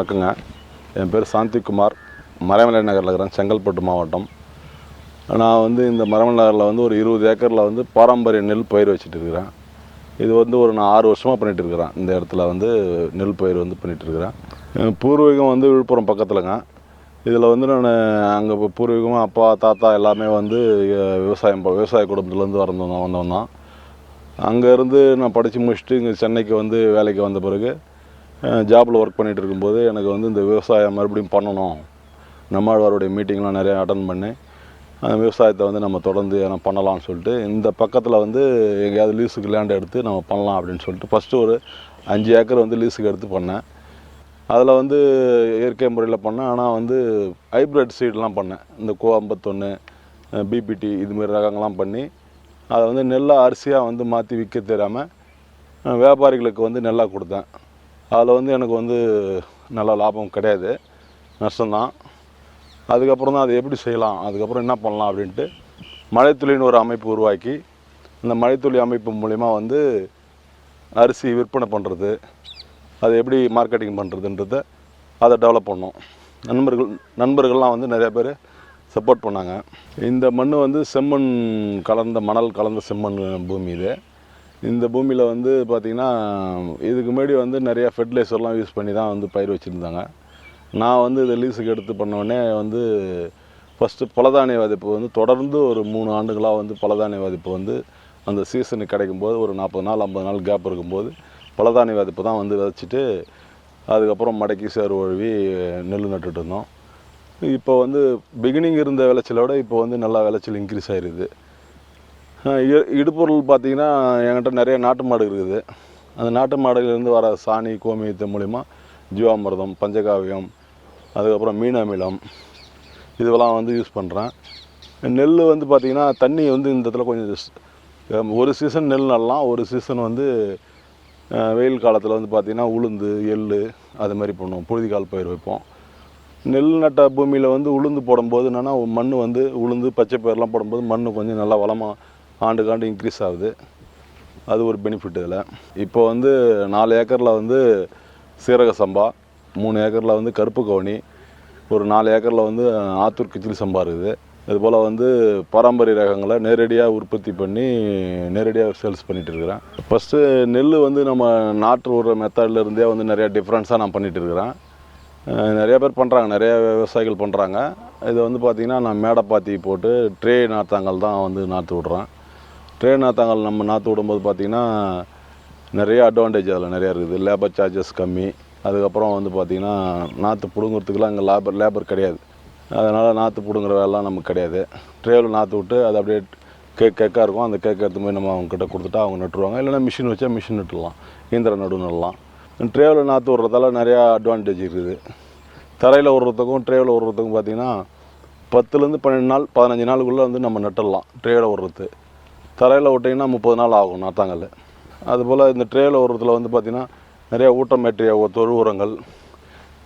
வணக்கங்க. என் பேர் சாந்திகுமார். மரமலை நகரில் இருக்கிறேன் செங்கல்பட்டு மாவட்டம். நான் வந்து இந்த மரமலை நகரில் வந்து ஒரு இருபது ஏக்கரில் வந்து பாரம்பரிய நெல் பயிர் வச்சுட்டு இருக்கிறேன். இது வந்து ஒரு நான் ஆறு வருஷமாக பண்ணிகிட்டு இருக்கிறேன். இந்த இடத்துல வந்து நெல் பயிர் வந்து பண்ணிகிட்டு இருக்கிறேன். பூர்வீகம் வந்து விழுப்புரம் பக்கத்தில்ங்க. இதில் வந்து நான் அங்கே இப்போ பூர்வீகமாக அப்பா தாத்தா எல்லாமே வந்து விவசாயம் ப- விவசாய குடும்பத்துலேருந்து வரந்தோம் வந்தவன் தான். அங்கேருந்து நான் படித்து முடிச்சுட்டு இங்கே சென்னைக்கு வந்து வேலைக்கு வந்த பிறகு ஜாபில் ஒர்க் பண்ணிகிட்டு இருக்கும்போது எனக்கு வந்து இந்த விவசாயம் மறுபடியும் பண்ணணும். நம்மாழ்வாருடைய மீட்டிங்லாம் நிறைய அட்டன் பண்ணி அந்த விவசாயத்தை வந்து நம்ம தொடர்ந்து எதனா பண்ணலாம்னு சொல்லிட்டு இந்த பக்கத்தில் வந்து எங்கேயாவது லீஸுக்கு லேண்ட் எடுத்து நம்ம பண்ணலாம் அப்படின்னு சொல்லிட்டு ஃபஸ்ட்டு ஒரு அஞ்சு ஏக்கர் வந்து லீஸுக்கு எடுத்து பண்ணேன். அதில் வந்து இயற்கை முறையில் பண்ணேன். ஆனால் வந்து ஹைப்ரிட் சீட்லாம் பண்ணேன். இந்த கோ ஐம்பத்தொன்று பிபிடி இதுமாரி ரகங்கள்லாம் பண்ணி அதை வந்து நெல்லாக அரிசியாக வந்து மாற்றி விற்க தெரியாமல் வியாபாரிகளுக்கு வந்து நெல்லாக கொடுத்தேன். அதில் வந்து எனக்கு வந்து நல்ல லாபம் கிடையாது. நஷ்டம்தான். அதுக்கப்புறம் தான் அதை எப்படி செய்யலாம்? அதுக்கப்புறம் என்ன பண்ணலாம் அப்படின்ட்டு மழைத்துளின்னு ஒரு அமைப்பு உருவாக்கி இந்த மழைத்துளி அமைப்பு மூலிமா வந்து அரிசி விற்பனை பண்ணுறது அதை எப்படி மார்க்கெட்டிங் பண்ணுறதுன்றத அதை டெவலப் பண்ணோம். நண்பர்கள் நண்பர்கள்லாம் வந்து நிறையா பேர் சப்போர்ட் பண்ணாங்க. இந்த மண் வந்து செம்மண் கலந்த மணல் கலந்த செம்மண் பூமி இது இந்த பூமியில் வந்து பார்த்திங்கன்னா இதுக்கு முன்னாடி வந்து நிறைய ஃபெர்டிலைசர்லாம் யூஸ் பண்ணி தான் வந்து பயிர் வச்சுருந்தாங்க. நான் வந்து இதை லீஸுக்கு எடுத்து பண்ண உடனே வந்து ஃபஸ்ட்டு பலதானிய விதைப்பு வந்து தொடர்ந்து ஒரு மூணு ஆண்டுகளாக வந்து பலதானிய விதைப்பு வந்து அந்த சீசனுக்கு கிடைக்கும்போது ஒரு நாற்பது நாள் ஐம்பது நாள் கேப் இருக்கும்போது பலதானிய விதைப்பு தான் வந்து விதைச்சிட்டு அதுக்கப்புறம் மடக்கி சேறு ஒழுவி நெல் நட்டுட்டு இருந்தோம். இப்போ வந்து பிகினிங் இருந்த விளைச்சலை விட இப்போ வந்து நல்லா விளைச்சல் இன்க்ரீஸ் ஆயிடுது இடுப்பொருள் இ- இடுபொருள் என்கிட்ட நிறைய நாட்டு மாடு இருக்குது. அந்த நாட்டு மாடுலேருந்து வர சாணி கோமியத்து மூலிமா ஜீவாமிர்தம் பஞ்சகாவியம் அதுக்கப்புறம் மீன் அமிலம் இதுவெல்லாம் வந்து யூஸ் பண்ணுறேன் நெல் வந்து பார்த்திங்கன்னா தண்ணி வந்து இந்த இடத்துல கொஞ்சம் ஒரு சீசன் நெல் நடலாம் ஒரு சீசன் வந்து வெயில் காலத்தில் வந்து பார்த்திங்கன்னா உளுந்து எள் அது மாதிரி பண்ணுவோம். புழுதிக்கால் பயிர் வைப்போம். நெல் நட்ட பூமியில் வந்து உளுந்து போடும்போது என்னென்னா மண் வந்து உளுந்து பச்சை பயிரெலாம் போடும்போது மண் கொஞ்சம் நல்லா வளமாக ஆண்டுக்கு ஆண்டு இன்க்ரீஸ் ஆகுது. அது ஒரு பெனிஃபிட் இதில். இப்போ வந்து நாலு ஏக்கரில் வந்து சீரக சம்பா மூணு ஏக்கரில் வந்து கருப்பு கவுனி ஒரு நாலு ஏக்கரில் வந்து ஆத்தூர் கிச்சிலி சம்பா இருக்குது. இதுபோல் வந்து பாரம்பரிய ரகங்களை நேரடியாக உற்பத்தி பண்ணி நேரடியாக சேல்ஸ் பண்ணிகிட்டு இருக்கிறேன். ஃபஸ்ட்டு நெல் வந்து நம்ம நாற்று விடுற மெத்தட்லேருந்தே வந்து நிறையா டிஃப்ரென்ஸாக நான் பண்ணிகிட்டு இருக்கிறேன். நிறைய பேர் பண்ணுறாங்க நிறைய விவசாயிகள் பண்ணுறாங்க இது வந்து பார்த்திங்கன்னா நான் மேடை பாத்தி போட்டு ட்ரே நாற்றாங்கல் தான் வந்து நாற்று விட்றேன் ட்ரெயின் நாத்தாங்கல் நம்ம நாற்று விடும்போது பார்த்திங்கன்னா நிறைய அட்வான்டேஜ் அதில் நிறையா இருக்குது. லேபர் சார்ஜஸ் கம்மி. அதுக்கப்புறம் வந்து பார்த்திங்கன்னா நாற்று பிடுங்குறதுக்குலாம் இங்கே லேபர் லேபர் கிடையாது. அதனால் நாற்று பிடுங்குற வேலைலாம் நமக்கு கிடையாது. ட்ரேவில் நாற்று விட்டு அது அப்படியே கேக் கேக்காக இருக்கும். அந்த கேக் எடுத்து போய் நம்ம அவங்கக்கிட்ட கொடுத்துட்டா அவங்க நட்டுருவாங்க. இல்லைன்னா மிஷின் வச்சா மிஷின் நட்டுடலாம். இயந்திர நடு நடலாம். ட்ரேவில் நாற்று விட்றதால நிறையா அட்வான்டேஜ் இருக்குது. தரையில் விட்றதுக்கும் ட்ரேவில் விட்றதுக்கும் பார்த்திங்கன்னா பத்துலேருந்து பன்னெண்டு நாள் பதினஞ்சு நாளுக்குள்ளே வந்து நம்ம நட்டுடலாம். ட்ரேவில் விட்றது. தரையில் விட்டிங்கன்னா முப்பது நாள் ஆகும் நாத்தாங்கல். அதுபோல் இந்த ட்ரேவில் விட்றதுல வந்து பார்த்திங்கன்னா நிறைய ஊட்டமேற்றிய தொழு உரங்கள்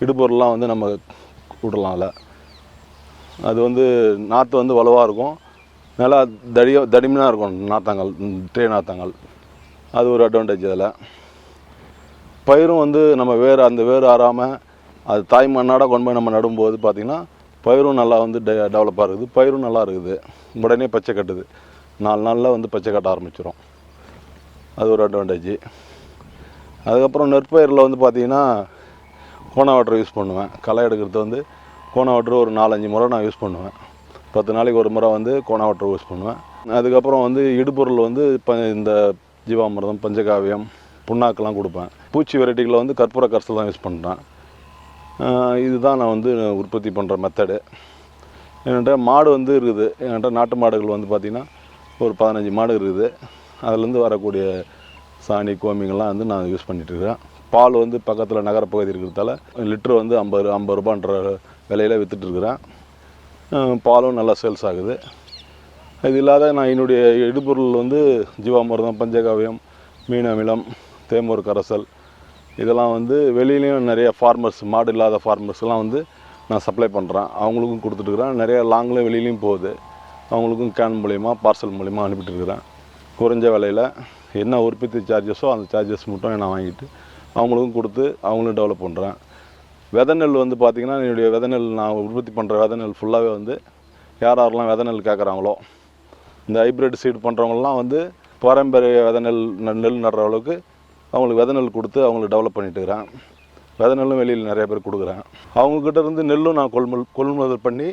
இடுபொருள்லாம் வந்து நம்ம விடலாம் அதில். அது வந்து நாற்று வந்து வலுவாக இருக்கும். நல்லா தடிய தடிமனாக இருக்கும் நாத்தாங்கல் ட்ரே நாத்தாங்கல். அது ஒரு அட்வான்டேஜ் அதில். பயிரும் வந்து நம்ம வேர் அந்த வேர் ஆறாமல் அது தாய் மண்ணாட கொண்டு போய் நம்ம நடும்போது பார்த்திங்கன்னா பயிரும் நல்லா வந்து டெ டெவலப்பாக இருக்குது. பயிரும் நல்லா இருக்குது. உடனே பச்சை கட்டுது. நாலு நாளில் வந்து பச்சை கட்ட ஆரம்பிச்சிடும் அது ஒரு அட்வான்டேஜ் அதுக்கப்புறம் நெற்பயிரில் வந்து பார்த்திங்கன்னா கோணா வாட்டர் யூஸ் பண்ணுவேன். களை எடுக்கிறது வந்து கோணா வாட்டர் ஒரு நாலஞ்சு முறை நான் யூஸ் பண்ணுவேன். பத்து நாளைக்கு ஒரு முறை வந்து கோணா வாட்டர் யூஸ் பண்ணுவேன். அதுக்கப்புறம் வந்து இடுபொருள் வந்து இப்போ இந்த ஜீவாமிரதம் பஞ்சகாவியம் புண்ணாக்கெல்லாம் கொடுப்பேன். பூச்சி வெரைட்டிகளை வந்து கற்பூர கரைசல் தான் யூஸ் பண்ணுறேன் இதுதான் நான் வந்து உற்பத்தி பண்ணுற மெத்தடு என்கிட்ட மாடு வந்து இருக்குது. என்கிட்ட நாட்டு மாடுகள் வந்து பார்த்திங்கன்னா ஒரு பதினஞ்சு மாடு இருக்குது. அதுலேருந்து வரக்கூடிய சாணி கோமிங்கெல்லாம் வந்து நான் யூஸ் பண்ணிட்டுருக்கிறேன். பால் வந்து பக்கத்தில் நகரப்பகுதி இருக்கிறதால லிட்டர் வந்து ஐம்பது ஐம்பது ரூபான்ற விலையில் விற்றுட்டுருக்குறேன் பாலும் நல்லா சேல்ஸ் ஆகுது. இது இல்லாத நான் என்னுடைய இடுபொருள் வந்து ஜீவாமிர்தம் பஞ்சகாவியம் மீனமிலம் தேமூர் கரைசல் இதெல்லாம் வந்து வெளியிலையும் நிறைய ஃபார்மர்ஸ் மாடு இல்லாத ஃபார்மர்ஸ்லாம் வந்து நான் சப்ளை பண்ணுறேன் அவங்களுக்கும் கொடுத்துட்ருக்குறேன் நிறைய லாங்கில் வெளியிலையும் போகுது. அவங்களுக்கும் கேன் மூலிமா பார்சல் மூலயமா அனுப்பிட்டுருக்குறேன். குறைஞ்ச விலையில் என்ன உற்பத்தி சார்ஜஸோ அந்த சார்ஜஸ் மட்டும் நான் வாங்கிட்டு அவங்களுக்கும் கொடுத்து அவங்களும் டெவலப் பண்ணுறேன் விதை நெல் வந்து பார்த்திங்கன்னா என்னுடைய விதை நெல் நான் உற்பத்தி பண்ணுற விதை நெல் ஃபுல்லாகவே வந்து யார் யாரெல்லாம் விதை நெல் கேட்குறாங்களோ இந்த ஹைப்ரிட் சீடு பண்ணுறவங்களாம் வந்து பாரம்பரிய விதை நெல் நெல் நடுற அளவுக்கு அவங்களுக்கு விதை நெல் கொடுத்து அவங்களுக்கு டெவலப் பண்ணிட்டு இருக்கிறேன். விதை நெல்லும் வெளியில் நிறைய பேர் கொடுக்குறேன். அவங்கக்கிட்ட இருந்து நெல்லும் நான் கொள்முதல் கொள்முதல் பண்ணி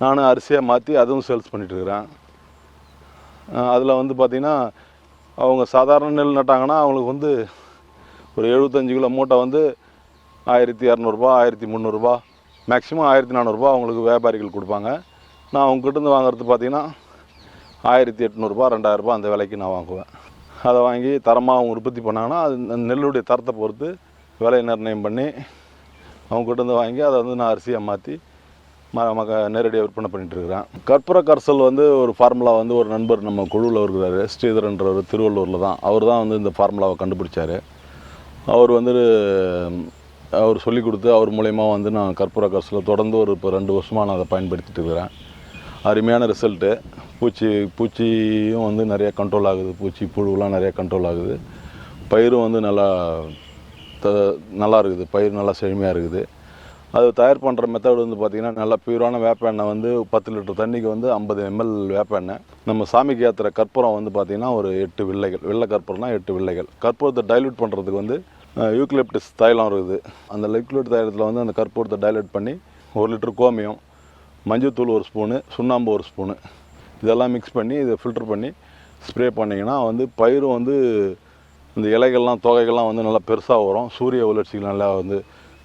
நானும் அரிசியாக மாற்றி அதுவும் சேல்ஸ் பண்ணிகிட்ருக்குறேன் இருக்கிறேன் அதில் வந்து பார்த்திங்கன்னா அவங்க சாதாரண நெல் நட்டாங்கன்னா அவங்களுக்கு வந்து ஒரு எழுபத்தஞ்சு கிலோ மூட்டை வந்து ஆயிரத்தி இரநூறுபா ஆயிரத்தி முந்நூறுரூபா மேக்ஸிமம் ஆயிரத்தி நானூறுரூபா அவங்களுக்கு வியாபாரிகள் கொடுப்பாங்க. நான் அவங்ககிட்டருந்து வாங்குறது பார்த்திங்கன்னா ஆயிரத்தி எட்நூறுபா ரெண்டாயிரரூபா அந்த விலைக்கு நான் வாங்குவேன். அதை வாங்கி தரமாக அவங்க உற்பத்தி பண்ணாங்கன்னா அது நெல்லுடைய தரத்தை பொறுத்து விலை நிர்ணயம் பண்ணி அவங்ககிட்ட வாங்கி அதை வந்து நான் அரிசியாக மாற்றி ம மக நேரடியாக விற்பனை பண்ணிட்டு இருக்கிறேன் கற்பூர கரசல் வந்து ஒரு ஃபார்முலா வந்து ஒரு நண்பர் நம்ம குழுவில் இருக்கிறாரு. ஸ்ரீதரன்றவர் திருவள்ளூரில் தான். அவர் தான் வந்து இந்த ஃபார்முலாவை கண்டுபிடிச்சார். அவர் வந்து அவர் சொல்லிக் கொடுத்து அவர் மூலயமா வந்து நான் கற்பூர கரசலில் தொடர்ந்து ஒரு இப்போ ரெண்டு வருஷமாக நான் அதை பயன்படுத்திட்டு இருக்கிறேன். அருமையான ரிசல்ட்டு பூச்சி பூச்சியும் வந்து நிறைய கண்ட்ரோல் ஆகுது. பூச்சி புழுலாம் நிறைய கண்ட்ரோல் ஆகுது. பயிரும் வந்து நல்லா த நல்லா இருக்குது. பயிர் நல்லா செழுமையாக இருக்குது. அது தயார் பண்ணுற மெத்தட் வந்து பார்த்திங்கன்னா நல்லா பியூரான வேப்ப எண்ணெய் வந்து பத்து லிட்டர் தண்ணிக்கு வந்து ஐம்பது எம்எல் வேப்ப எண்ணெய். நம்ம சாமிக்கு ஏற்றுற கற்பூரம் வந்து பார்த்திங்கன்னா ஒரு எட்டு வில்லைகள். வெள்ளை கற்பூரம்னா எட்டு வில்லைகள். கற்பூரத்தை டைல்யூட் பண்ணுறதுக்கு வந்து யூக்லிப்டிஸ் தைலம் இருக்குது. அந்த லிக்விட் தைலத்தில் வந்து அந்த கற்பூரத்தை டைலட் பண்ணி ஒரு லிட்டர் கோமியம் மஞ்சத்தூள் ஒரு ஸ்பூனு சுண்ணாம்பு ஒரு ஸ்பூனு இதெல்லாம் மிக்ஸ் பண்ணி இதை ஃபில்டர் பண்ணி ஸ்ப்ரே பண்ணிங்கன்னா வந்து பயிரும் வந்து இந்த இலைகள்லாம் தொகைகள்லாம் வந்து நல்லா பெருசாக வரும். சூரிய உலர்ச்சிகள் நல்லா வந்து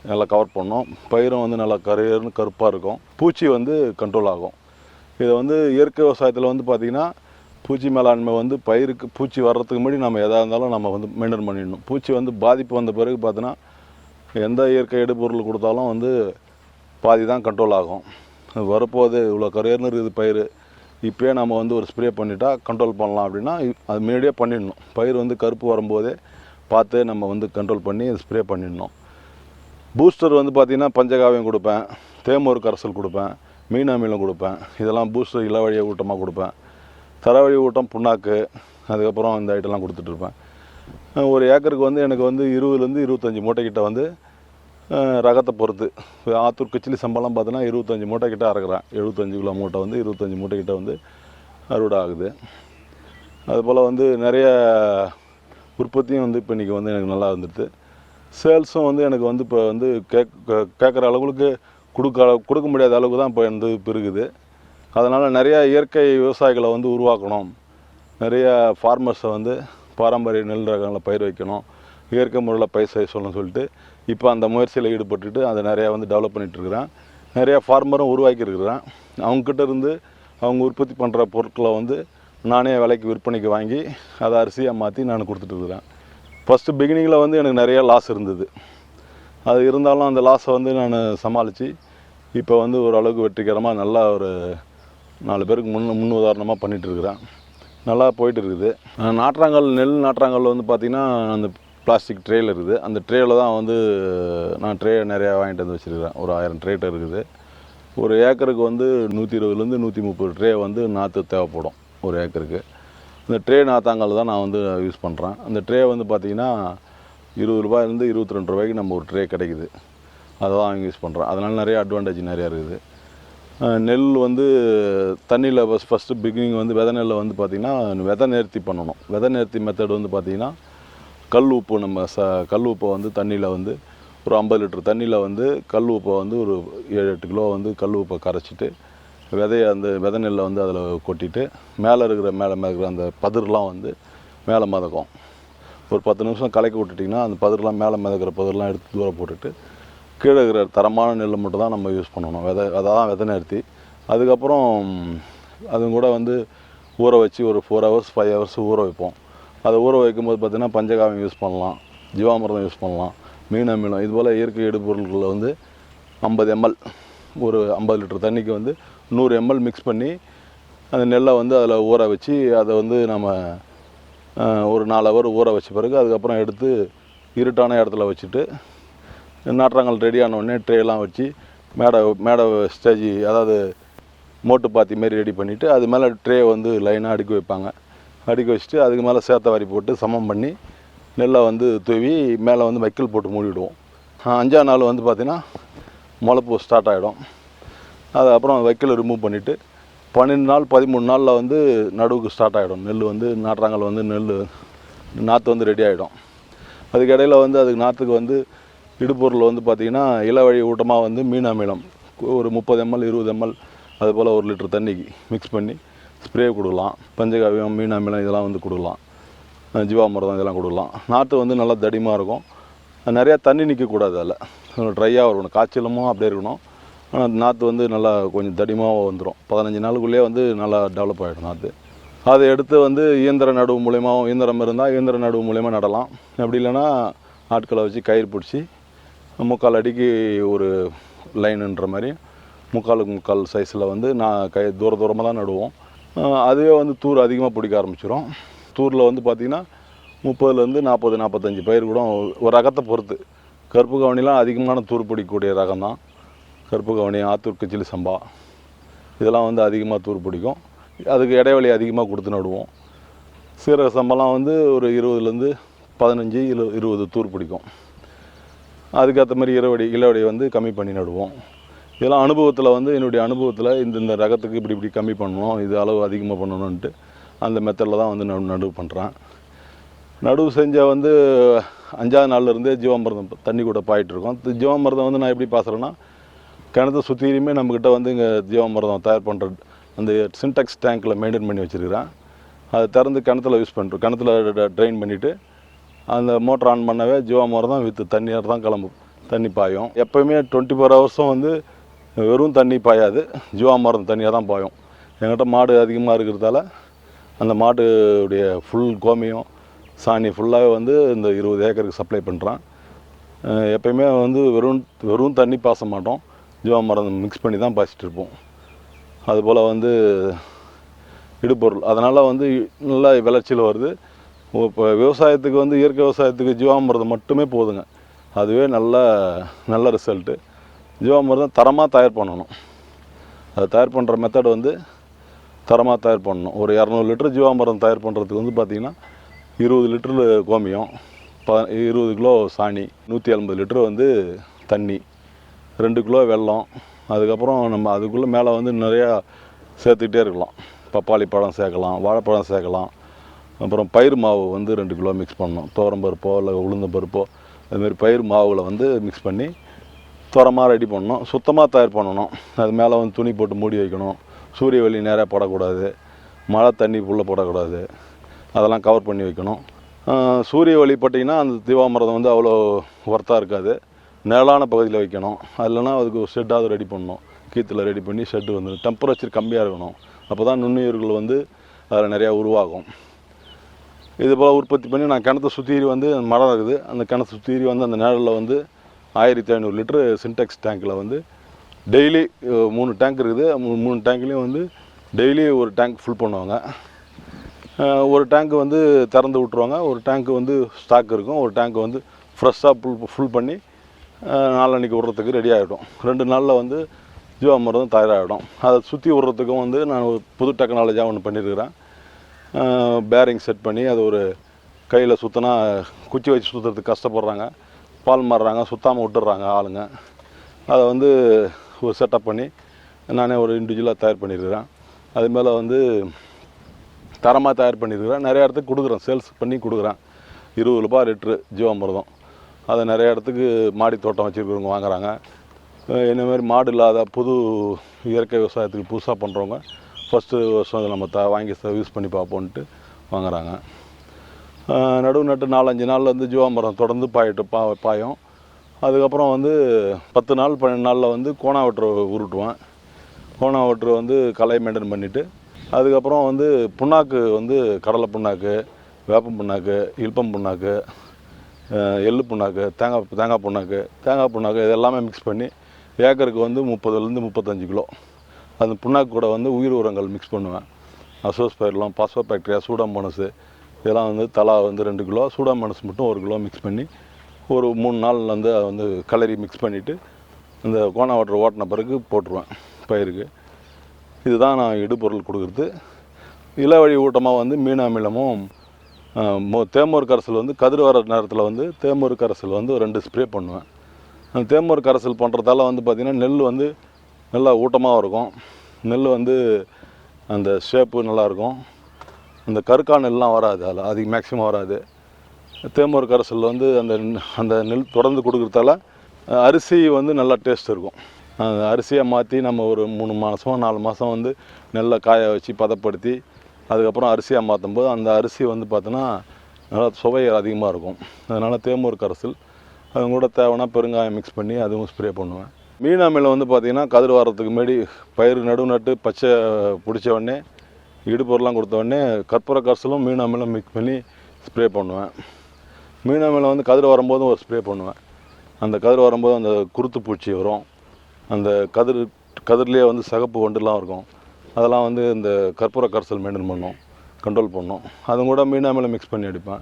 நல்லா கவர் பண்ணோம். பயிரும் வந்து நல்லா கரையர்னு கருப்பாக இருக்கும். பூச்சி வந்து கண்ட்ரோல் ஆகும். இதை வந்து இயற்கை விவசாயத்தில் வந்து பார்த்திங்கன்னா பூச்சி மேலாண்மை வந்து பயிருக்கு பூச்சி வர்றதுக்கு முன்னாடி நம்ம எதாக இருந்தாலும் நம்ம வந்து மெயின்டைன் பண்ணிடணும். பூச்சி வந்து பாதிப்பு வந்த பிறகு பார்த்தோன்னா எந்த இயற்கை எடுபொருள் கொடுத்தாலும் வந்து பாதி தான் கண்ட்ரோல் ஆகும். வரப்போது வரப்போகுது இவ்வளோ கரையர்னு இருக்குது பயிர் இப்போயே நம்ம வந்து ஒரு ஸ்ப்ரே பண்ணிட்டா கண்ட்ரோல் பண்ணலாம் அப்படின்னா அது முன்னாடியே பண்ணிடணும். பயிர் வந்து கருப்பு வரும்போதே பார்த்து நம்ம வந்து கண்ட்ரோல் பண்ணி ஸ்ப்ரே பண்ணிடணும். பூஸ்டர் வந்து பார்த்திங்கன்னா பஞ்சகாவியம் கொடுப்பேன் தேமூர் கரைசல் கொடுப்பேன் மீன் அமிலம் கொடுப்பேன் இதெல்லாம் பூஸ்டர் இளவழிய ஊட்டமாக கொடுப்பேன். தரவழி ஊட்டம் புண்ணாக்கு அதுக்கப்புறம் இந்த ஐட்டம்லாம் கொடுத்துட்ருப்பேன் ஒரு ஏக்கருக்கு வந்து எனக்கு வந்து இருபதுலேருந்து இருபத்தஞ்சி மூட்டைக்கிட்ட வந்து ரகத்தை பொறுத்து. ஆத்தூர் கிச்சிலி சம்பளம் பார்த்தோன்னா இருபத்தஞ்சி மூட்டை கிட்ட அறுக்கிறேன். எழுபத்தஞ்சு கிலோ மூட்டை வந்து இருபத்தஞ்சி மூட்டை கிட்ட வந்து அறுவடை ஆகுது. அதுபோல் வந்து நிறைய உற்பத்தியும் வந்து இப்போ இன்றைக்கி வந்து எனக்கு நல்லா வந்துடுது. சேல்ஸும் வந்து எனக்கு வந்து இப்போ வந்து கேக் கேட்குற அளவுக்கு கொடுக்க அளவு- கொடுக்க முடியாத அளவுக்கு தான் இப்போ வந்து இப்போ இருக்குது அதனால் நிறையா இயற்கை விவசாயிகளை வந்து உருவாக்கணும். நிறையா ஃபார்மர்ஸை வந்து பாரம்பரிய நெல் ரகங்களை பயிர் வைக்கணும். இயற்கை முறையில் பயிர் செய்ய சொல்லணும்னு சொல்லிட்டு இப்போ அந்த முயற்சியில் ஈடுபட்டுட்டு அதை நிறையா வந்து டெவலப் பண்ணிகிட்ருக்குறேன் இருக்கிறேன். ஃபார்மரும் உருவாக்கியிருக்கிறேன் அவங்கக்கிட்ட இருந்து அவங்க உற்பத்தி பண்ணுற பொருட்களை வந்து நானே விலைக்கு விற்பனைக்கு வாங்கி அதை அரிசியாக மாற்றி நான் கொடுத்துட்ருக்குறேன் ஃபஸ்ட்டு பிகினிங்கில் வந்து எனக்கு நிறைய லாஸ் இருந்தது. அது இருந்தாலும் அந்த லாஸை வந்து நான் சமாளித்து இப்போ வந்து ஓரளவுக்கு வெற்றிகரமாக நல்லா ஒரு நாலு பேருக்கு முன் முன் உதாரணமாக பண்ணிகிட்டு இருக்கிறேன் நல்லா போயிட்டு இருக்குது நாற்றாங்கல் நெல் நாற்றாங்கல் வந்து பார்த்திங்கன்னா அந்த பிளாஸ்டிக் ட்ரேயில் இருக்குது. அந்த ட்ரேயில் தான் வந்து நான் ட்ரே நிறையா வாங்கிட்டு வந்து வச்சுருக்கிறேன். ஒரு ஆயிரம் ட்ரேட்ட இருக்குது. ஒரு ஏக்கருக்கு வந்து நூற்றி இருபதுலேருந்து நூற்றி முப்பது ட்ரே வந்து நாற்று தேவைப்படும் ஒரு ஏக்கருக்கு. இந்த ட்ரே நாத்தாங்கல் தான் நான் வந்து யூஸ் பண்ணுறேன் அந்த ட்ரே வந்து பார்த்திங்கன்னா இருபது ரூபாயிலேருந்து இருபத்தி ரெண்டு ரூபாய்க்கு நம்ம ஒரு ட்ரே கிடைக்குது. அதை தான் வாங்கி யூஸ் பண்ணுறேன் அதனால் நிறைய அட்வான்டேஜ் நிறையா இருக்குது. நெல் வந்து தண்ணியில் ஃபஸ்ட் ஃபஸ்ட்டு பிகினிங் வந்து வெதை நெல்லை வந்து பார்த்திங்கன்னா விதை நேர்த்தி பண்ணணும். விதை நேர்த்தி மெத்தட் வந்து பார்த்திங்கன்னா கல் உப்பு நம்ம ச கல் உப்பை வந்து தண்ணியில் வந்து ஒரு ஐம்பது லிட்டர் தண்ணியில் வந்து கல் உப்பை வந்து ஒரு ஏழு எட்டு கிலோ வந்து கல் உப்பை கரைச்சிட்டு விதையை அந்த விதை நெல்லை வந்து அதில் கொட்டிட்டு மேலே இருக்கிற மேலே இருக்கிற அந்த பதிர்லாம் வந்து மேலே மிதக்கும். ஒரு பத்து நிமிஷம் கலக்கி விட்டுட்டிங்கன்னா அந்த பதிரெலாம் மேலே மிதக்கிற பதிரெலாம் எடுத்து தூர போட்டுட்டு கீழே இருக்கிற தரமான நெல் மட்டும் தான் நம்ம யூஸ் பண்ணணும். விதை அதான் விதை நிறுத்தி. அதுக்கப்புறம் அதுவும் கூட வந்து ஊற வச்சு ஒரு ஃபோர் ஹவர்ஸ் ஃபைவ் ஹவர்ஸ் ஊற வைப்போம். அதை ஊற வைக்கும்போது பார்த்திங்கன்னா பஞ்சகாவியம் யூஸ் பண்ணலாம் ஜீவாமிரதம் யூஸ் பண்ணலாம் மீன் அமிலம் இது போல் இயற்கை இடுபொருட்களில் வந்து ஐம்பது எம்எல் ஒரு ஐம்பது லிட்டர் தண்ணிக்கு வந்து நூறு எம்எல் மிக்ஸ் பண்ணி அந்த நெல்லை வந்து அதில் ஊற வச்சு அதை வந்து நம்ம ஒரு நாலு ஹவர் ஊற வச்ச பிறகு அதுக்கப்புறம் எடுத்து இருட்டான இடத்துல வச்சுட்டு நாற்றாங்கல் ரெடி உடனே ட்ரேலாம் வச்சு மேடை மேடை ஸ்டேஜ் அதாவது மோட்டு பாத்தி மாரி ரெடி பண்ணிவிட்டு அது மேலே ட்ரே வந்து லைனாக அடுக்கி வைப்பாங்க. அடுக்கி வச்சுட்டு அதுக்கு மேலே சேத்த வாரி போட்டு சமம் பண்ணி நெல்லை வந்து தூவி மேலே வந்து வைக்கல் போட்டு மூடிவிடுவோம் அஞ்சா நாள் வந்து பார்த்திங்கன்னா முளைப்பு ஸ்டார்ட் ஆகிடும் அது அப்புறம் வைக்கல ரிமூவ் பண்ணிவிட்டு பன்னெண்டு நாள் பதிமூணு நாளில் வந்து நடுவுக்கு ஸ்டார்ட் ஆகிடும் நெல் வந்து நாட்டுறாங்கல் வந்து நெல் நாற்று வந்து ரெடி ஆகிடும் அதுக்கிடையில் வந்து அதுக்கு நாற்றுக்கு வந்து இடுப்பொருள் வந்து பார்த்திங்கன்னா இளவழி ஊட்டமாக வந்து மீன் அமிலம். ஒரு முப்பது எம்எல் இருபது எம்எல் அது போல் ஒரு லிட்டர் தண்ணிக்கு மிக்ஸ் பண்ணி ஸ்ப்ரே கொடுக்கலாம். பஞ்சகாவியம் மீன் அமிலம் இதெல்லாம் வந்து கொடுக்கலாம். அஹ் இதெல்லாம் கொடுக்கலாம். நாற்று வந்து நல்லா தடிமாக இருக்கும். நிறையா தண்ணி நிற்கக்கூடாது அதில். ட்ரையாக இருக்கணும். காய்ச்சலமும் அப்படியே இருக்கணும். ஆனால் நாற்று வந்து நல்லா கொஞ்சம் தடிமாக வந்துடும் பதினஞ்சு நாளுக்குள்ளேயே வந்து நல்லா டெவலப் ஆகிடும் நாற்று அதை எடுத்து வந்து இயந்திர நடுவு மூலயமாவும் இயந்திரம் இருந்தால் இயந்திர நடுவு மூலயமா நடலாம். அப்படி இல்லைன்னா ஆட்களை வச்சு கயிறு பிடிச்சி முக்கால் அடிக்கு ஒரு லைனுன்ற மாதிரி முக்காலுக்கு முக்கால் சைஸில் வந்து நான் கை தூர தூரமாக தான் நடுவோம். அதுவே வந்து தூர் அதிகமாக பிடிக்க ஆரம்பிச்சிடும் தூரில் வந்து பார்த்திங்கன்னா முப்பதுலேருந்து நாற்பது நாற்பத்தஞ்சு பயிர் கூட ஒரு ரகத்தை பொறுத்து. கருப்பு கவனிலாம் அதிகமான தூர் பிடிக்கக்கூடிய ரகம் தான் கருப்பு கவனி ஆத்தூர் கச்சிலி சம்பா. இதெல்லாம் வந்து அதிகமாக தூர் பிடிக்கும். அதுக்கு இடைவெளி அதிகமாக கொடுத்து நடுவோம். சீரக சம்பளம் வந்து ஒரு இருபதுலேருந்து பதினஞ்சு இரு இருபது தூர் பிடிக்கும். அதுக்கேற்ற மாதிரி இரவடி இளவடி வந்து கம்மி பண்ணி நடுவோம். இதெல்லாம் அனுபவத்தில் வந்து என்னுடைய அனுபவத்தில் இந்த இந்த ரகத்துக்கு இப்படி இப்படி கம்மி பண்ணணும் இது அளவு அதிகமாக பண்ணணுன்ட்டு அந்த மெத்தடில் தான் வந்து நடு நடுவு பண்ணுறேன் நடுவு செஞ்ச வந்து அஞ்சாவது நாள்லேருந்தே ஜீவாமிரதம் தண்ணி கூட பாயிட்டுருக்கோம் ஜீவாமிரதம் வந்து நான் எப்படி பாசுறேன்னா கிணத்த சுற்றிலுமே நம்மக்கிட்ட வந்து இங்கே ஜீவாமிர்தம் தயார் பண்ணுற அந்த சின்டெக்ஸ் டேங்க்கில் மெயின்டைன் பண்ணி வச்சுருக்கிறேன். அதை திறந்து கிணத்துல யூஸ் பண்ணுறோம் கிணத்துல ட்ரெயின் பண்ணிவிட்டு அந்த மோட்டர் ஆன் பண்ணவே ஜீவாமிர்தம் வித்து தண்ணியாக தான் கிளம்பும் தண்ணி பாயும். எப்போயுமே டுவெண்ட்டி ஃபோர் ஹவர்ஸும் வந்து வெறும் தண்ணி பாயாது ஜீவாமிர்தம் தண்ணியாக தான் பாயும். என்கிட்ட மாடு அதிகமாக இருக்கிறதால அந்த மாட்டுடைய ஃபுல் கோமியம் சாணி ஃபுல்லாகவே வந்து இந்த இருபது ஏக்கருக்கு சப்ளை பண்ணுறான் எப்பயுமே வந்து வெறும் வெறும் தண்ணி பாச மாட்டோம் ஜீவா மரம் மிக்ஸ் பண்ணி தான் பாய்ச்சிட்டு இருப்போம் அதுபோல் வந்து இடுபொருள். அதனால் வந்து நல்லா விளைச்சல் வருது. இப்போ விவசாயத்துக்கு வந்து இயற்கை விவசாயத்துக்கு ஜீவாமிரதம் மட்டுமே போதுங்க. அதுவே நல்ல நல்ல ரிசல்ட்டு ஜீவாமிரதம் தரமாக தயார் பண்ணணும். அது தயார் பண்ணுற மெத்தட் வந்து தரமாக தயார் பண்ணணும். ஒரு இரநூறு லிட்டர் ஜீவாமிரதம் தயார் பண்ணுறதுக்கு வந்து பார்த்திங்கன்னா இருபது லிட்டரு கோமியம் ப இருபது கிலோ சாணி நூற்றி ஐம்பது லிட்டர் வந்து தண்ணி. ரெண்டு கிலோ வெல்லம் அதுக்கப்புறம் நம்ம அதுக்குள்ளே மேலே வந்து நிறையா சேர்த்துக்கிட்டே இருக்கலாம். பப்பாளி பழம் சேர்க்கலாம் வாழைப்பழம் சேர்க்கலாம். அப்புறம் பயிர் மாவு வந்து ரெண்டு கிலோ மிக்ஸ் பண்ணணும். துவரம் பருப்போ இல்லை உளுந்த பருப்போ அதுமாரி பயிர் மாவில் வந்து மிக்ஸ் பண்ணி துரமாக ரெடி பண்ணணும். சுத்தமாக தயார் பண்ணணும். அது மேலே வந்து துணி போட்டு மூடி வைக்கணும். சூரிய வெளி நேராக போடக்கூடாது. மழை தண்ணி உள்ளே போடக்கூடாது. அதெல்லாம் கவர் பண்ணி வைக்கணும். சூரிய ஒளி பட்டிங்கன்னா அந்த தீபாமரதம் வந்து அவ்வளோ ஒர்த்தாக இருக்காது. நிழலான பகுதியில் வைக்கணும். இல்லைனா அதுக்கு ஒரு ஷெட்டாவது ரெடி பண்ணணும். கீத்தில் ரெடி பண்ணி ஷெட்டு வந்து டெம்பரேச்சர் கம்மியாக இருக்கணும். அப்போ தான் நுண்ணுயிர்கள் வந்து அதில் நிறையா உருவாகும். இது போல் உற்பத்தி பண்ணி நான் கிணத்தை சுற்றி வந்து மரம் இருக்குது. அந்த கிணத்தை சுற்றி வந்து அந்த நிழலில் வந்து ஆயிரத்தி ஐநூறு லிட்டரு சின்டெக்ஸ் டேங்க்கில் வந்து டெய்லி மூணு டேங்க் இருக்குது. மூணு டேங்க்லேயும் வந்து டெய்லி ஒரு டேங்க் ஃபுல் பண்ணுவாங்க. ஒரு டேங்க் வந்து திறந்து விட்ருவாங்க ஒரு டேங்க் வந்து ஸ்டாக் இருக்கும். ஒரு டேங்க் வந்து ஃப்ரெஷ்ஷாக ஃபுல் ஃபுல் பண்ணி நாளன்னைக்கு விட்றதுக்கு ரெடி ஆகிடும் ரெண்டு நாளில் வந்து ஜீவாமிரதம் தயாராகிடும் அதை சுற்றி விட்றதுக்கும் வந்து நான் ஒரு புது டெக்னாலஜியாக ஒன்று பண்ணியிருக்கிறேன் பேரிங் செட் பண்ணி அது ஒரு கையில் சுற்றினா குச்சி வச்சு சுற்றுறதுக்கு கஷ்டப்படுறாங்க. பால் மாறுறாங்க சுத்தாமல் விட்டுடுறாங்க ஆளுங்க. அதை வந்து ஒரு செட்டப் பண்ணி நானே ஒரு இண்டிவிஜுவலாக தயார் பண்ணியிருக்கிறேன் அது மேலே வந்து தரமாக தயார் பண்ணியிருக்கிறேன் நிறையா இடத்துக்கு கொடுக்குறேன். சேல்ஸ் பண்ணி கொடுக்குறேன். இருபது ரூபா லிட்ரு ஜீவாமிரதம் அதை நிறைய இடத்துக்கு மாடி தோட்டம் வச்சுருக்கிறவங்க வாங்குறாங்க. என்ன மாதிரி மாடு இல்லாத புது இயற்கை விவசாயத்துக்கு புதுசாக பண்ணுறவங்க ஃபஸ்ட்டு வருஷம் அதை நம்ம த வாங்கி யூஸ் பண்ணி பார்ப்போன்ட்டு வாங்குறாங்க. நடுவு நட்டு நாலஞ்சு நாளில் வந்து ஜீவாமரம் தொடர்ந்து பாயிட்டு பா பாயும். அதுக்கப்புறம் வந்து பத்து நாள் பன்னெண்டு நாளில் வந்து கோணாவற்று உருட்டுவேன். கோணாவற்று வந்து கலை மெயின்டைன் பண்ணிவிட்டு அதுக்கப்புறம் வந்து புண்ணாக்கு வந்து கடலை புண்ணாக்கு வேப்பம் புண்ணாக்கு இல்பம் புண்ணாக்கு எள்ளு புண்ணாக்கு தேங்காய் தேங்காய் புண்ணாக்கு தேங்காய் புண்ணாக்கு இது எல்லாமே மிக்ஸ் பண்ணி ஏக்கருக்கு வந்து முப்பதுலேருந்து முப்பத்தஞ்சு கிலோ. அந்த புண்ணாக்கு கூட வந்து உயிர் உரங்கள் மிக்ஸ் பண்ணுவேன். அசோஸ்பைர்லாம் பாஸ்போ பாக்டீரியா சூடாமோனஸு இதெல்லாம் வந்து தலா வந்து ரெண்டு கிலோ சூடாமோனஸ் மட்டும் ஒரு கிலோ மிக்ஸ் பண்ணி ஒரு மூணு நாள் வந்து அதை வந்து கலரி மிக்ஸ் பண்ணிவிட்டு இந்த கோணா வாட்டர் ஓட்டின பிறகு போட்டுருவேன் பயிருக்கு. இதுதான் நான் இடுபொருள் கொடுக்குறது. இளவழி ஊட்டமாக வந்து மீன் அமிலமும் தேமூர் கரைசல் வந்து கதிர் வர நேரத்தில் வந்து தேமூர் கரைசல் வந்து ரெண்டு ஸ்ப்ரே பண்ணுவேன். அந்த தேமூர் கரைசல் பண்ணுறதால வந்து பார்த்திங்கன்னா நெல் வந்து நல்லா ஊட்டமாக இருக்கும். நெல் வந்து அந்த ஷேப்பு நல்லாயிருக்கும் அந்த கருக்கா நெல்லாம் வராது அதில் அதிக மேக்ஸிமம் வராது. தேமூர் கரைசல் வந்து அந்த அந்த நெல் தொடர்ந்து கொடுக்குறதால அரிசி வந்து நல்லா டேஸ்ட் இருக்கும். அந்த அரிசியை மாற்றி நம்ம ஒரு மூணு மாதம் நாலு மாதம் வந்து நெல்லை காய வச்சு பதப்படுத்தி அதுக்கப்புறம் அரிசியாக மாற்றும் போது அந்த அரிசி வந்து பார்த்தோன்னா நல்லா சுவை அதிகமாக இருக்கும். அதனால் தேமூர் கரைசல் அது கூட தேவைன்னா பெருங்காயம் மிக்ஸ் பண்ணி அதுவும் ஸ்ப்ரே பண்ணுவேன். மீன் வந்து பார்த்திங்கன்னா கதிர் வாரத்துக்கு முன்னாடி பயிர் நடு நட்டு பச்சை பிடிச்ச உடனே இடுப்பொருளாம் கொடுத்த உடனே கற்பூர கரைசலும் மீன் மிக்ஸ் பண்ணி ஸ்ப்ரே பண்ணுவேன். மீன் வந்து கதிர் வரும்போதும் ஒரு ஸ்ப்ரே பண்ணுவேன். அந்த கதிர் வரும்போது அந்த குருத்து பூச்சி வரும். அந்த கதிர் கதிர்லேயே வந்து சகப்பு வண்டுலாம் இருக்கும். அதெல்லாம் வந்து இந்த கற்பூர கரைசல் மெயின்டைன் பண்ணும் கண்ட்ரோல் பண்ணும். அதுவும் கூட மீனா மேலே மிக்ஸ் பண்ணி அடிப்பேன்.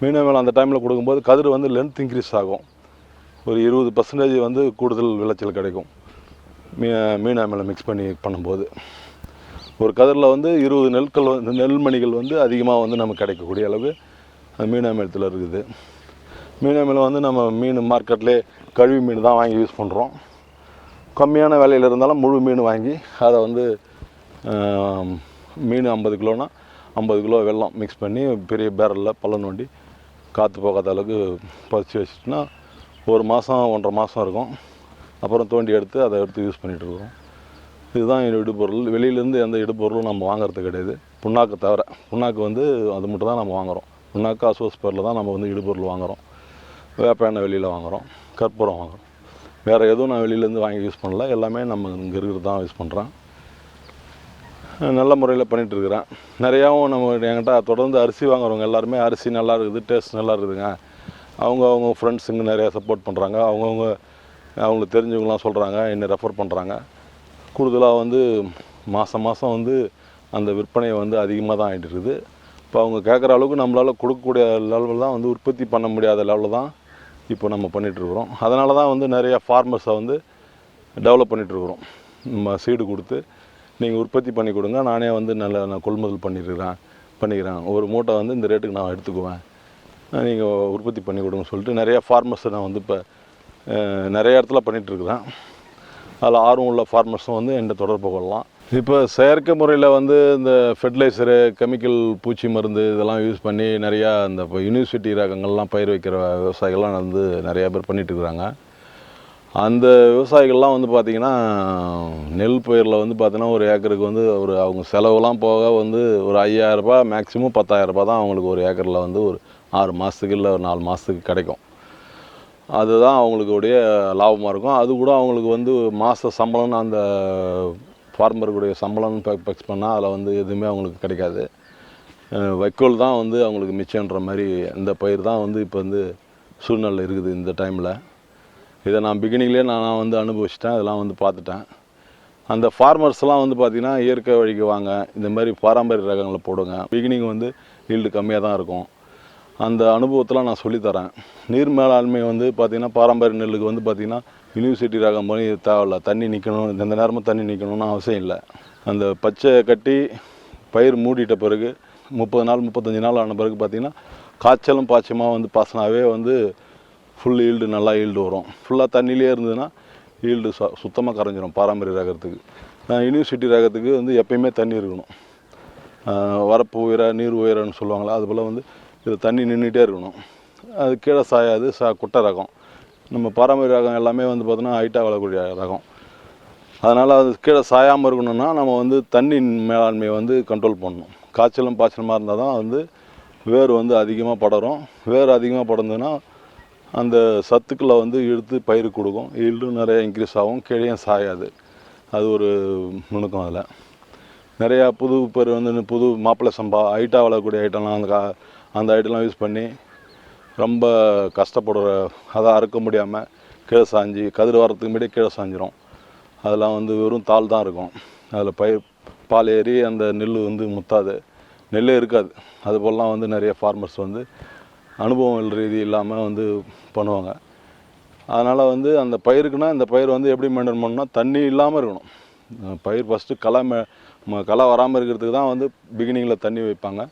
மீனா மேலே அந்த டைமில் கொடுக்கும்போது கதிர் வந்து லென்த் இன்க்ரீஸ் ஆகும். ஒரு இருபது பர்சன்டேஜ் வந்து கூடுதல் விளைச்சல் கிடைக்கும். மீ மீனா மேலே மிக்ஸ் பண்ணி பண்ணும்போது. ஒரு கதிரில் வந்து இருபது நெற்கள் வந்து நெல்மணிகள் வந்து அதிகமாக வந்து நமக்கு கிடைக்கக்கூடிய அளவு அந்த இருக்குது. மீன் வந்து நம்ம மீன் மார்க்கெட்லேயே கழுவி மீன் தான் வாங்கி யூஸ் பண்ணுறோம் கம்மியான விலையில் இருந்தாலும் முழு மீன் வாங்கி அதை வந்து மீன் ஐம்பது கிலோனா ஐம்பது கிலோ வெல்லம் மிக்ஸ் பண்ணி பெரிய பேரலில் பள்ளம் நோண்டி காற்று போகாத அளவுக்கு பதிச்சு வச்சுட்டுனா ஒரு மாதம் ஒன்றரை மாதம் இருக்கும். அப்புறம் தோண்டி எடுத்து அதை எடுத்து யூஸ் பண்ணிகிட்டு இதுதான் என் இடுபொருள். வெளியிலேருந்து எந்த இடுபொருளும் நம்ம வாங்குறது கிடையாது. புண்ணாக்கு தவிர. புண்ணாக்கு வந்து அது மட்டும் தான் நம்ம வாங்குகிறோம் புண்ணாக்கு அசோஸ் பேரில் தான் நம்ம வந்து இடுபொருள் வாங்குகிறோம் வேப்ப எண்ணெய் வெளியில் வாங்குகிறோம் கற்பூரம் வாங்குகிறோம் வேறு எதுவும் நான் வெளியிலேருந்து வாங்கி யூஸ் பண்ணல. எல்லாமே நம்ம இங்கே இருக்கிறது தான் யூஸ் பண்ணுறேன் நல்ல முறையில் பண்ணிகிட்ருக்குறேன் நிறையாவும் நம்ம என்கிட்ட தொடர்ந்து அரிசி வாங்குறவங்க எல்லாருமே அரிசி நல்லா இருக்குது டேஸ்ட் நல்லா இருக்குதுங்க. அவங்க அவங்க ஃப்ரெண்ட்ஸுங்க நிறையா சப்போர்ட் பண்ணுறாங்க அவங்கவுங்க அவங்களுக்கு தெரிஞ்சவங்களாம் சொல்கிறாங்க என்னை ரெஃபர் பண்ணுறாங்க கூடுதலாக வந்து மாதம் மாதம் வந்து அந்த விற்பனை வந்து அதிகமாக தான் ஆகிட்டு இருக்குது. இப்போ அவங்க கேட்குற அளவுக்கு நம்மளால் கொடுக்கக்கூடிய லெவலில் தான் வந்து உற்பத்தி பண்ண முடியாத லெவலில் தான் இப்போ நம்ம பண்ணிகிட்ருக்குறோம் அதனால தான் வந்து நிறையா ஃபார்மர்ஸை வந்து டெவலப் பண்ணிகிட்ருக்குறோம் நம்ம சீடு கொடுத்து நீங்கள் உற்பத்தி பண்ணி கொடுங்க. நானே வந்து நல்ல நான் கொள்முதல் பண்ணிடுறேன் பண்ணிக்கிறேன். ஒரு மூட்டை வந்து இந்த ரேட்டுக்கு நான் எடுத்துக்குவேன். நீங்கள் உற்பத்தி பண்ணி கொடுங்க சொல்லிட்டு நிறையா ஃபார்மர்ஸை நான் வந்து இப்போ நிறைய இடத்துல பண்ணிகிட்ருக்குறேன் அதில் ஆர்வம் உள்ள ஃபார்மர்ஸும் வந்து என்கிட்ட தொடர்பு கொள்ளலாம். இப்போ செயற்கை முறையில் வந்து இந்த ஃபெர்டிலைசரு கெமிக்கல் பூச்சி மருந்து இதெல்லாம் யூஸ் பண்ணி நிறையா இந்த இப்போ யூனிவர்சிட்டி ரகங்கள்லாம் பயிர் வைக்கிற விவசாயிகள்லாம் வந்து நிறையா பேர் பண்ணிகிட்டு இருக்கிறாங்க அந்த விவசாயிகள்லாம் வந்து பார்த்திங்கன்னா நெல் பயிரில் வந்து பார்த்தீங்கன்னா ஒரு ஏக்கருக்கு வந்து ஒரு அவங்க செலவுலாம் போக வந்து ஒரு ஐயாயிரரூபா மேக்ஸிமம் பத்தாயிரரூபா தான் அவங்களுக்கு ஒரு ஏக்கரில் வந்து ஒரு ஆறு மாதத்துக்கு இல்லை ஒரு நாலு மாதத்துக்கு கிடைக்கும். அதுதான் அவங்களுக்கு உடைய லாபமாக இருக்கும். அது கூட அவங்களுக்கு வந்து மாத சம்பளம்னு அந்த ஃபார்மருக்குடைய சம்பளம்னு ஃபிக்ஸ் பண்ணால் அதில் வந்து எதுவுமே அவங்களுக்கு கிடைக்காது. வைக்கோல் தான் வந்து அவங்களுக்கு மிச்சன்ற மாதிரி இந்த பயிர் தான் வந்து இப்போ வந்து சூழ்நிலை இருக்குது இந்த டைமில் இதை நான் பிகினிங்லேயே நான் வந்து அனுபவிச்சிட்டேன் இதெல்லாம் வந்து பார்த்துட்டேன். அந்த ஃபார்மர்ஸ்லாம் வந்து பார்த்திங்கன்னா இயற்கை வழிக்கு வாங்க இந்த மாதிரி பாரம்பரிய ரகங்களை போடுங்க. பிகினிங் வந்து ஈல்டு கம்மியாக தான் இருக்கும். அந்த அனுபவத்தெலாம் நான் சொல்லித்தரேன் நீர் மேலாண்மை வந்து பார்த்திங்கன்னா பாரம்பரிய நெல்லுக்கு வந்து பார்த்திங்கன்னா யூனிவர்சிட்டி ரகம் பண்ணி தேவையில்ல. தண்ணி நிற்கணும் எந்த நேரமும் தண்ணி நிற்கணும்னு அவசியம் இல்லை. அந்த பச்சை கட்டி பயிர் மூடிட்ட பிறகு முப்பது நாள் முப்பத்தஞ்சு நாள் ஆன பிறகு பார்த்திங்கன்னா காய்ச்சலும் பாய்ச்சமாக வந்து பாசனாவே வந்து ஃபுல் ஈல்டு நல்லா ஈல்டு வரும். ஃபுல்லாக தண்ணியிலே இருந்ததுன்னா ஈல்டு சு சுத்தமாக கரைஞ்சிரும் பாரம்பரிய ரகத்துக்கு. யூனிவர்சிட்டி ரகத்துக்கு வந்து எப்பயுமே தண்ணி இருக்கணும். வரப்பு உயர நீர் உயரன்னு சொல்லுவாங்களா அதுபோல் வந்து இது தண்ணி நின்றுட்டே இருக்கணும். அது கீழே சாயாது சா குட்டை ரகம். நம்ம பாரம்பரிய ரகம் எல்லாமே வந்து பார்த்தோன்னா ஹைட்டாக வளரக்கூடிய ரகம். அதனால் அது கீழே சாயாமல் இருக்கணும்னா நம்ம வந்து தண்ணி மேலாண்மையை வந்து கண்ட்ரோல் பண்ணணும். காய்ச்சலும் பாய்ச்சலுமாக இருந்தால் தான் வந்து வேர் வந்து அதிகமாக படரும். வேர் அதிகமாக படர்ந்ததுன்னா அந்த சத்துக்களை வந்து இழுத்து பயிர் கொடுக்கும். ஈல்டும் நிறைய இன்க்ரீஸ் ஆகும். கீழேயும் சாயாது. அது ஒரு நுணுக்கம் அதில். நிறையா புது பேர் வந்து புது மாப்பிள்ளை சம்பா ஹைட்டாக வளரக்கூடிய ஐட்டம்லாம் அந்த கா அந்த ஐட்டம்லாம் யூஸ் பண்ணி ரொம்ப கஷ்டப்படுற அதை அறுக்க முடியாமல் கீழே சாஞ்சி கதிர் வரத்துக்கு முன்னாடியே கீழே சாஞ்சிரும். அதெல்லாம் வந்து வெறும் தாள் தான் இருக்கும். அதில் பயிர் பால் ஏறி அந்த நெல் வந்து முத்தாது. நெல்லே இருக்காது. அதுபோலலாம் வந்து நிறைய ஃபார்மர்ஸ் வந்து அனுபவம் ரீதி இல்லாமல் வந்து பண்ணுவாங்க. அதனால் வந்து அந்த பயிருக்குன்னா இந்த பயிர் வந்து எப்படி மெயின்டைன் பண்ணணும்னா தண்ணி இல்லாமல் இருக்கணும். பயிர் ஃபஸ்ட்டு களை மே களை வராமல் இருக்கிறதுக்கு தான் வந்து பிகினிங்கில் தண்ணி வைப்பாங்க.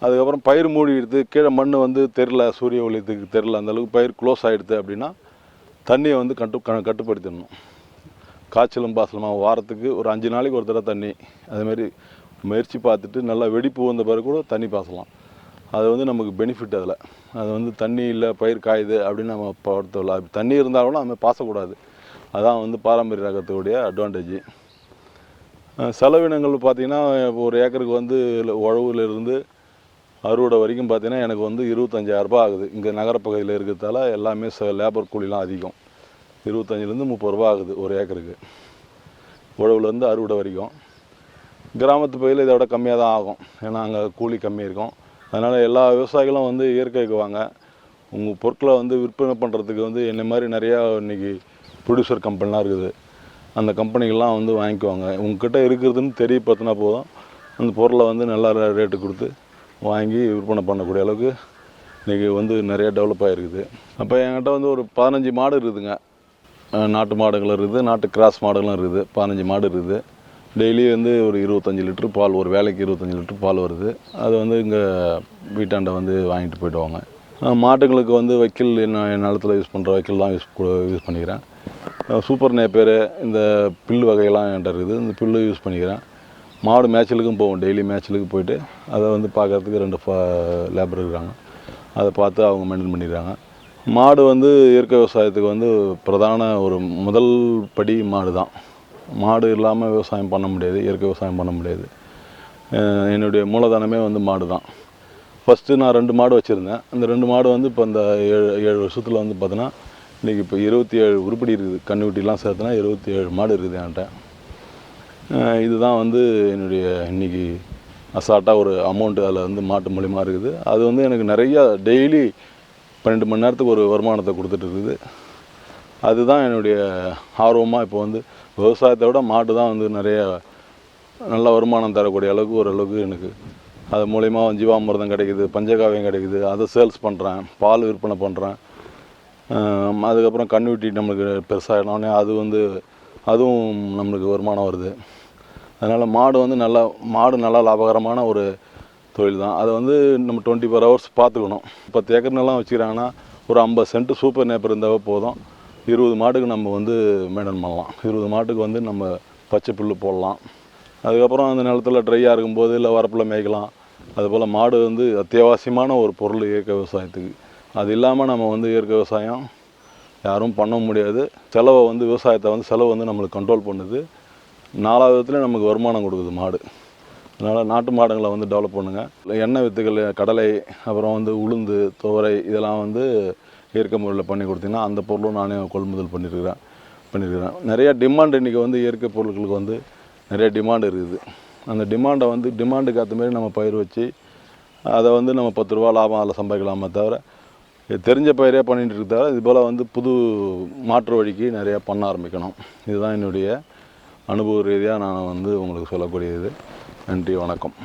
அதுக்கப்புறம் பயிர் மூடிடுது கீழே மண் வந்து தெரில சூரிய ஒளியத்துக்கு தெரில அந்தளவுக்கு பயிர் க்ளோஸ் ஆகிடுது அப்படின்னா தண்ணியை வந்து கட்டு க- கட்டுப்படுத்திடணும். காய்ச்சலும் பாசலமாக வாரத்துக்கு ஒரு அஞ்சு நாளைக்கு ஒரு தடவை தண்ணி. அதேமாரி முயற்சி பார்த்துட்டு நல்லா வெடிப்பு வந்த பிறகு கூட தண்ணி பாசலாம். அது வந்து நமக்கு பெனிஃபிட் அதில். அது வந்து தண்ணி இல்லை பயிர் காயுது அப்படின்னு நம்ம படுத்தல தண்ணி இருந்தால் கூட நம்ம பாசக்கூடாது. அதான் வந்து பாரம்பரிய ரகத்துடைய அட்வான்டேஜ் செலவினங்கள் பார்த்திங்கன்னா ஒரு ஏக்கருக்கு வந்து உழவுலேருந்து அறுவடை வரைக்கும் பார்த்தீங்கன்னா எனக்கு வந்து இருபத்தஞ்சாயிரரூபா ஆகுது. இங்கே நகரப்பகுதியில் இருக்கிறதால எல்லாமே ச லேபர் கூலிலாம் அதிகம். இருபத்தஞ்சிலேருந்து முப்பது ரூபா ஆகுது ஒரு ஏக்கருக்கு. உழவுலேருந்து அறுவடை வரைக்கும். கிராமத்து பகுதியில் இதை விட கம்மியாக தான் ஆகும். ஏன்னா அங்கே கூலி கம்மி இருக்கும். அதனால் எல்லா விவசாயிகளும் வந்து இயற்கைக்கு வாங்க. உங்கள் பொருட்களை வந்து விற்பனை பண்ணுறதுக்கு வந்து என்ன மாதிரி நிறையா இன்றைக்கி ப்ரொடியூசர் கம்பெனிலாம் இருக்குது. அந்த கம்பெனிகள்லாம் வந்து வாங்கிக்குவாங்க. உங்ககிட்ட இருக்கிறதுன்னு தெரியப்படுத்தினா போதும். அந்த பொருளை வந்து நல்லா ரேட்டு கொடுத்து வாங்கி விற்பனை பண்ணக்கூடிய அளவுக்கு இன்றைக்கி வந்து நிறைய டெவலப் ஆகிருக்குது அப்போ என்கிட்ட வந்து ஒரு பதினஞ்சு மாடு இருக்குதுங்க. நாட்டு மாடுகள் இருக்குது. நாட்டு கிராஸ் மாடுகளும் இருக்குது. பதினஞ்சு மாடு இருக்குது. டெய்லி வந்து ஒரு இருபத்தஞ்சி லிட்ரு பால் ஒரு வேலைக்கு இருபத்தஞ்சி லிட்ரு பால் வருது. அது வந்து இங்கே வீட்டாண்ட வந்து வாங்கிட்டு போயிடுவாங்க மாட்டுங்களுக்கு வந்து வைக்கல் என்ன என் நிலத்துல யூஸ் பண்ணுற வைக்கல் தான் யூஸ் யூஸ் பண்ணிக்கிறேன். சூப்பர் நேப்பேர் இந்த பில்லு வகையெல்லாம் என்கிட்ட இருக்குது. இந்த பில்லு யூஸ் பண்ணிக்கிறேன். மாடு மேய்ச்சலுக்கும் போவோம் டெய்லி மேய்ச்சலுக்கு போயிட்டு. அதை வந்து பார்க்கறதுக்கு ரெண்டு லேபர் இருக்கிறாங்க. அதை பார்த்து அவங்க மெயின்டைன் பண்ணிடுறாங்க மாடு வந்து இயற்கை விவசாயத்துக்கு வந்து பிரதான ஒரு முதல் படி மாடு தான் மாடு இல்லாமல் விவசாயம் பண்ண முடியாது இயற்கை விவசாயம் பண்ண முடியாது. என்னுடைய மூலதனமே வந்து மாடு தான் ஃபஸ்ட்டு நான் ரெண்டு மாடு வச்சுருந்தேன். அந்த ரெண்டு மாடு வந்து இப்போ இந்த ஏழு ஏழு வருஷத்தில் வந்து பார்த்தோன்னா இன்றைக்கி இப்போ இருபத்தி ஏழு உருப்படி இருக்குது. கன்றுக்குட்டிலாம் சேர்த்துனா இருபத்தி ஏழு மாடு இருக்குது என்கிட்ட. இதுதான் வந்து என்னுடைய இன்னைக்கு அசால்ட்டாக ஒரு அமௌண்ட்டு அதில் வந்து மாட்டு மூலியமாக இருக்குது. அது வந்து எனக்கு நிறையா டெய்லி பன்னெண்டு மணி நேரத்துக்கு ஒரு வருமானத்தை கொடுத்துட்டு இருக்குது. அதுதான் என்னுடைய ஆர்வமாக இப்போ வந்து விவசாயத்தை விட மாட்டு தான் வந்து நிறைய நல்ல வருமானம் தரக்கூடிய அளவுக்கு ஓரளவுக்கு எனக்கு. அது மூலிமா ஜீவாமிர்தம் கிடைக்குது பஞ்சகாவியம் கிடைக்குது அதை சேல்ஸ் பண்ணுறேன் பால் விற்பனை பண்ணுறேன் அதுக்கப்புறம் கண்ணுக்குட்டி நம்மளுக்கு பெருசாகினோடனே அது வந்து அதுவும் நம்மளுக்கு வருமானம் வருது. அதனால் மாடு வந்து நல்லா மாடு நல்லா லாபகரமான ஒரு தொழில் தான். அதை வந்து நம்ம டுவெண்ட்டி ஃபோர் ஹவர்ஸ் பார்த்துக்கணும். பத்து ஏக்கர் நிலம் வச்சுக்கிறாங்கன்னா ஒரு ஐம்பது சென்ட் சூப்பர் நேப்பர் இருந்தாவே போதும். இருபது மாட்டுக்கு நம்ம வந்து மெயின்டைன் பண்ணலாம். இருபது மாட்டுக்கு வந்து நம்ம பச்சை புல்லு போடலாம். அதுக்கப்புறம் அந்த நிலத்துல ட்ரையாக இருக்கும்போது இல்லை வரப்பில் மேய்க்கலாம். அதுபோல் மாடு வந்து அத்தியாவசியமான ஒரு பொருள் இயற்கை விவசாயத்துக்கு. அது இல்லாமல் நம்ம வந்து இயற்கை விவசாயம் யாரும் பண்ண முடியாது. செலவை வந்து விவசாயத்தை வந்து செலவு வந்து நம்மளுக்கு கண்ட்ரோல் பண்ணுது. நாலாவது விதத்துலேயும் நமக்கு வருமானம் கொடுக்குது மாடு. அதனால் நாட்டு மாடுங்களை வந்து டெவலப் பண்ணுங்கள் எண்ணெய் வித்துக்கள் கடலை அப்புறம் வந்து உளுந்து துவரை இதெல்லாம் வந்து இயற்கை முறையில் பண்ணி கொடுத்தீங்கன்னா அந்த பொருளும் நானே கொள்முதல் பண்ணியிருக்கிறேன் பண்ணியிருக்கிறேன் நிறைய டிமாண்ட் இன்றைக்கி வந்து இயற்கை பொருட்களுக்கு வந்து நிறைய டிமாண்ட் இருக்குது. அந்த டிமாண்டை வந்து டிமாண்டுக்கு ஏற்ற மாதிரி நம்ம பயிர் வச்சு அதை வந்து நம்ம பத்து ரூபா லாபம் அதில் சம்பாதிக்கலாமே தவிர இது தெரிஞ்ச பயிரே பண்ணிகிட்டு இருக்க தவிர இது போல் வந்து புது மாற்று வழிக்கு நிறையா பண்ண ஆரம்பிக்கணும். இதுதான் என்னுடைய அனுபவ ரீதியாக நான் வந்து உங்களுக்கு சொல்லக்கூடியது. நன்றி வணக்கம்.